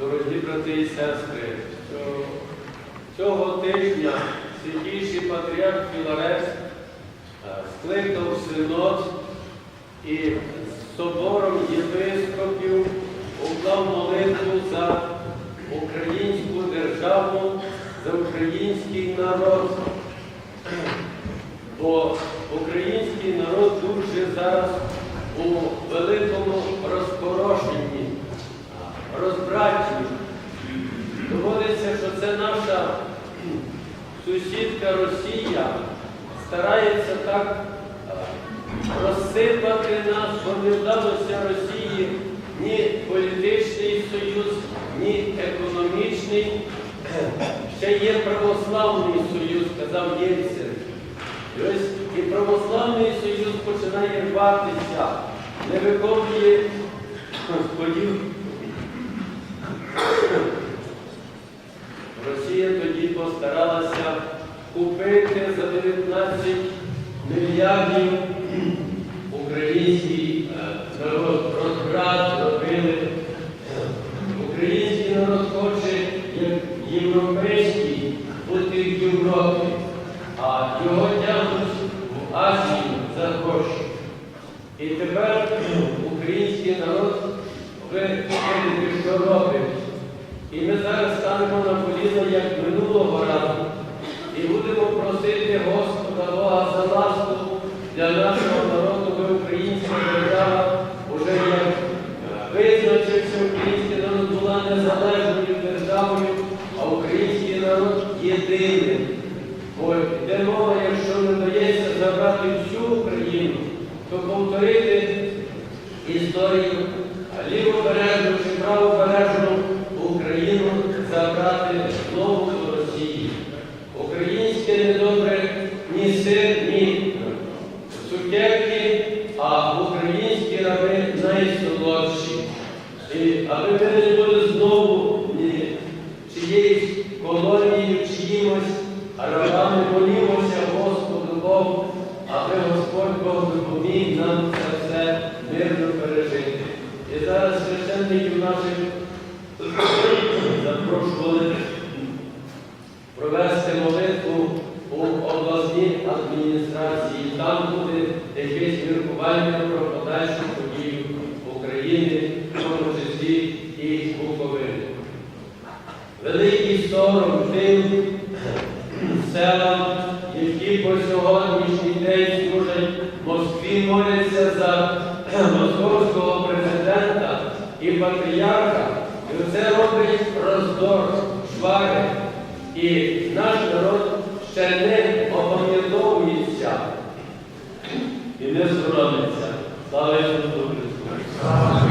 Дорогі брати і сестри, що цього тижня святійший патріарх Філарет е, скликав синод і з собором єпископів уклав молитву за українську державу, за український народ. Бо український народ дуже зараз у великому сусідка Росія старається так е, розсипати нас, бо не вдалося Росії ні політичний союз, ні економічний. Ще є православний союз, казав Єльцин. І ось і православний союз починає рватися, не виконує Господів. Росія тоді постаралася купити за 19 мільярдів український е, народ, робили. Український народ хоче як європейський бути в Європі, а його тягнуть в Азію за гроші. І тепер український народ ви що робить. Коліна, як минулого разу, і будемо просити Господа Бога за ласку для нашого народу, ви українська держава, уже як визначився український народ була незалежною державою, а український народ єдиним. Бо йде мова, якщо не дається забрати всю Україну, то повторити історію лівобережну чи правобережну забрати знову до Росії. Українське недобре ні сир, ні цукерки, а українські раби найсолодші. І аби ми не були знову чиєюсь колонією, чиїмось рабами молімося Господу Богу, аби Господь Бог допоміг нам це все мирно пережити. І зараз священників наших запрошували провести молитву у обласній адміністрації. Там буде якесь про подальшу подію України, в і Буковини. Великий сором тим селам, які по сьогоднішній день служать Москві, моляться за робить роздор, швари. І наш народ ще не опам'ятовується і не соромиться. Слава Ісусу Христу!